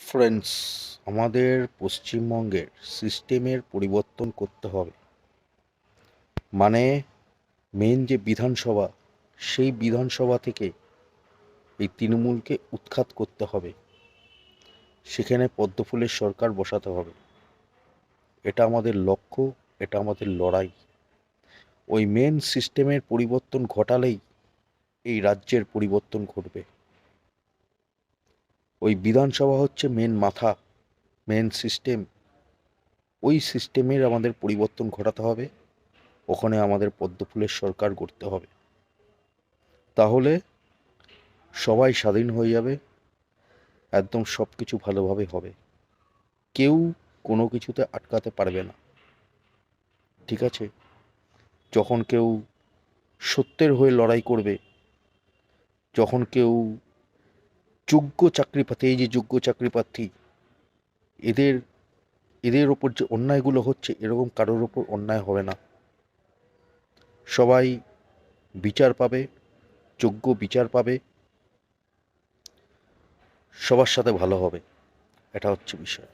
Friends আমাদের পশ্চিমবঙ্গের সিস্টেমের পরিবর্তন করতে হবে। মানে মেন যে বিধানসভা, সেই বিধানসভা থেকে এই তৃণমূলকে উৎখাত করতে হবে। সেখানে পদ্মফুলের সরকার বসাতে হবে। এটা আমাদের লক্ষ্য, এটা আমাদের লড়াই। ওই মেন সিস্টেমের পরিবর্তন ঘটালেই এই রাজ্যের পরিবর্তন ঘটবে। বিধানসভা হচ্ছে মেন মাথা মেন সিস্টেম ওই সিস্টেমের আমাদের পরিবর্তন ঘটাতে হবে। ওখানে আমাদের পদ্মফুলের সরকার করতে হবে। তাহলে সবাই স্বাধীন হয়ে যাবে। একদম সব কিছু ভালোভাবে হবে। কেউ কোনো কিছুতে আটকাতে পারবে না। ঠিক আছে? যখন কেউ সত্যের হয়ে লড়াই করবে, যখন কেউ যোগ্য চাকরি পাতে এই যে যোগ্য চাকরি প্রার্থী এদের এদের ওপর যে অন্যায়গুলো হচ্ছে, এরকম কারোর ওপর অন্যায় হবে না। সবাই বিচার পাবে, যোগ্য বিচার পাবে, সবার সাথে ভালো হবে, এটা হচ্ছে বিষয়।